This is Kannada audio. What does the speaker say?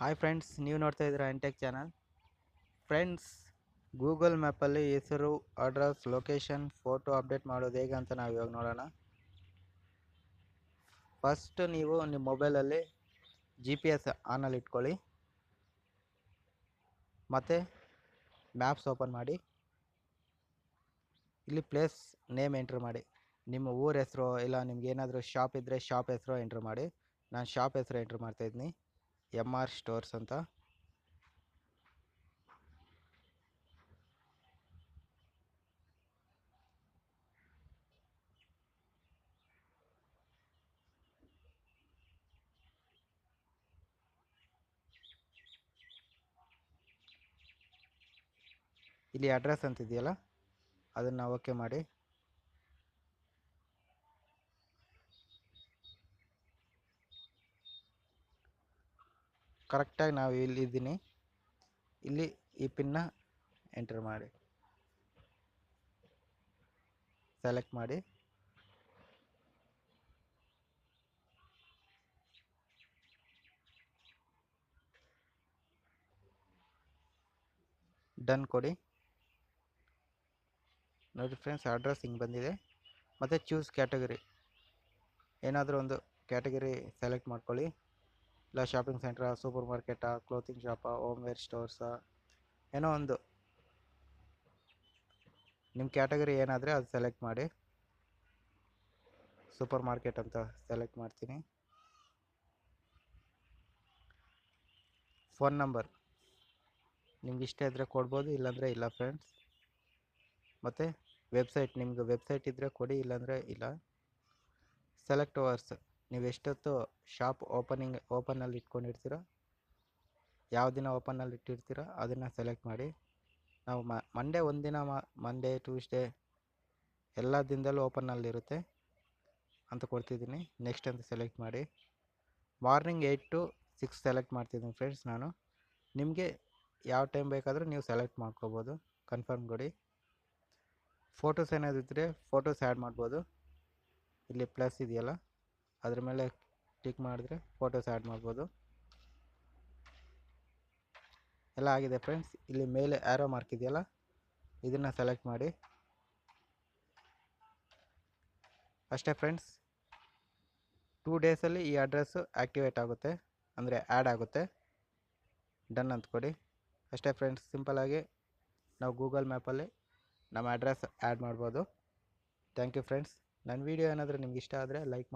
ಹಾಯ್ ಫ್ರೆಂಡ್ಸ್ ನೀವು ನೋಡ್ತಾ ಇದ್ದೀರಾ M Tech channel friends Google ಮ್ಯಾಪಲ್ಲಿ ಹೆಸರು ಅಡ್ರೆಸ್ ಲೊಕೇಶನ್ ಫೋಟೋ ಅಪ್ಡೇಟ್ ಮಾಡೋದು ಹೇಗೆ ಅಂತ ನಾವು ಇವಾಗ ನೋಡೋಣ. ಫಸ್ಟ್ ನೀವು ನಿಮ್ಮ ಮೊಬೈಲಲ್ಲಿ ಜಿ ಪಿ ಎಸ್ ಆನಲ್ಲಿ ಇಟ್ಕೊಳ್ಳಿ. ಮತ್ತು ಮ್ಯಾಪ್ಸ್ ಓಪನ್ ಮಾಡಿ. ಇಲ್ಲಿ ಪ್ಲೇಸ್ ನೇಮ್ ಎಂಟ್ರ್ ಮಾಡಿ. ನಿಮ್ಮ ಊರ ಹೆಸರು, ಇಲ್ಲ ನಿಮ್ಗೆ ಏನಾದರೂ ಶಾಪ್ ಇದ್ದರೆ ಶಾಪ್ ಹೆಸರು ಎಂಟ್ರ್ ಮಾಡಿ. ನಾನು ಶಾಪ್ ಹೆಸರು ಎಂಟ್ರ್ ಮಾಡ್ತಾಯಿದ್ದೀನಿ ಎಂ ಆರ್ ಸ್ಟೋರ್ಸ್ ಅಂತ. ಇಲ್ಲಿ ಅಡ್ರೆಸ್ ಅಂತಿದೆಯಲ್ಲ? ಅದನ್ನು ಓಕೆ ಮಾಡಿ. ಕರೆಕ್ಟಾಗಿ ನಾವು ಇಲ್ಲಿ ಇದ್ದೀನಿ ಇಲ್ಲಿ ಈ ಪಿನ್ನ ಎಂಟರ್ ಮಾಡಿ. ಸೆಲೆಕ್ಟ್ ಮಾಡಿ. ಡನ್ ಕೊಡಿ. ನೋಡಿ ಫ್ರೆಂಡ್ಸ್, ಅಡ್ರೆಸ್ ಹಿಂಗೆ ಬಂದಿದೆ. ಮತ್ತು ಚೂಸ್ ಕ್ಯಾಟಗರಿ. ಏನಾದರೂ ಒಂದು ಕ್ಯಾಟಗರಿ ಸೆಲೆಕ್ಟ್ ಮಾಡ್ಕೊಳ್ಳಿ. ಇಲ್ಲ ಶಾಪಿಂಗ್ ಸೆಂಟ್ರಾ ಸೂಪರ್ ಮಾರ್ಕೆಟಾ ಕ್ಲೋತಿಂಗ್ ಶಾಪಾ ಹೋಮ್ ವೇರ್ ಸ್ಟೋರ್ಸಾ ಏನೋ ಒಂದು. ನಿಮ್ಮ ಕ್ಯಾಟಗರಿ ಏನಾದರೆ ಅದು ಸೆಲೆಕ್ಟ್ ಮಾಡಿ. ಸೂಪರ್ ಮಾರ್ಕೆಟ್ ಅಂತ ಸೆಲೆಕ್ಟ್ ಮಾಡ್ತೀನಿ. ಫೋನ್ ನಂಬರ್ ನಿಮ್ಗೆ ಇಷ್ಟ ಇದ್ದರೆ ಕೊಡ್ಬೋದು, ಇಲ್ಲಾಂದರೆ ಇಲ್ಲ ಫ್ರೆಂಡ್ಸ್ ಮತ್ತು ವೆಬ್ಸೈಟ್ ನಿಮ್ಗೆ ವೆಬ್ಸೈಟ್ ಇದ್ದರೆ ಕೊಡಿ, ಇಲ್ಲಾಂದರೆ ಇಲ್ಲ. ಸೆಲೆಕ್ಟ್ ಅವರ್ಸ್ ನೀವು ಎಷ್ಟೊತ್ತು ಶಾಪ್ ಓಪನಿಂಗ್ ಓಪನಲ್ಲಿ ಇಟ್ಕೊಂಡಿರ್ತೀರೋ, ಯಾವ ದಿನ ಓಪನಲ್ಲಿ ಇಟ್ಟಿರ್ತೀರೋ ಅದನ್ನು ಸೆಲೆಕ್ಟ್ ಮಾಡಿ. ನಾವು ಮಂಡೇ ಒಂದಿನ ಮಂಡೇ ಟ್ಯೂಸ್ಡೇ ಎಲ್ಲ ದಿನದಲ್ಲೂ ಓಪನ್ನಲ್ಲಿರುತ್ತೆ ಅಂತ ಕೊಡ್ತಿದ್ದೀನಿ. ನೆಕ್ಸ್ಟ್ ಅಂತ ಸೆಲೆಕ್ಟ್ ಮಾಡಿ. Morning eight to six select ಮಾಡ್ತಿದ್ದೀನಿ ಫ್ರೆಂಡ್ಸ್ ನಾನು. ನಿಮಗೆ ಯಾವ ಟೈಮ್ ಬೇಕಾದರೂ ನೀವು ಸೆಲೆಕ್ಟ್ ಮಾಡ್ಕೋಬೋದು. ಕನ್ಫರ್ಮ್ ಕೊಡಿ. ಫೋಟೋಸ್ ಏನಾದ್ರು ಇದ್ದರೆ ಫೋಟೋಸ್ ಆ್ಯಡ್ ಮಾಡ್ಬೋದು. ಇಲ್ಲಿ ಪ್ಲಸ್ ಇದೆಯಲ್ಲ. ಅದ್ರ ಮೇಲೆ ಕ್ಲಿಕ್ ಮಾಡಿದ್ರೆ ಫೋಟೋಸ್ ಆ್ಯಡ್ ಮಾಡ್ಬೋದು. ಎಲ್ಲ ಆಗಿದೆ ಫ್ರೆಂಡ್ಸ್ ಇಲ್ಲಿ ಮೇಲೆ ಆ್ಯರೋ ಮಾರ್ಕ್ ಇದೆಯಲ್ಲ? ಇದನ್ನು ಸೆಲೆಕ್ಟ್ ಮಾಡಿ. ಅಷ್ಟೇ ಫ್ರೆಂಡ್ಸ್ ಟೂ ಡೇಸಲ್ಲಿ ಈ ಅಡ್ರೆಸ್ಸು ಆ್ಯಕ್ಟಿವೇಟ್ ಆಗುತ್ತೆ. ಅಂದರೆ ಆ್ಯಡ್ ಆಗುತ್ತೆ. ಡನ್ ಅಂತ ಕೊಡಿ ಅಷ್ಟೇ ಫ್ರೆಂಡ್ಸ್ ಸಿಂಪಲಾಗಿ ನಾವು ಗೂಗಲ್ ಮ್ಯಾಪಲ್ಲಿ ನಮ್ಮ ಅಡ್ರೆಸ್ ಆ್ಯಡ್ ಮಾಡ್ಬೋದು. ಥ್ಯಾಂಕ್ ಯು ಫ್ರೆಂಡ್ಸ್ ನನ್ನ ವೀಡಿಯೋ ಏನಾದರೂ ನಿಮ್ಗೆ ಇಷ್ಟ ಆದರೆ ಲೈಕ್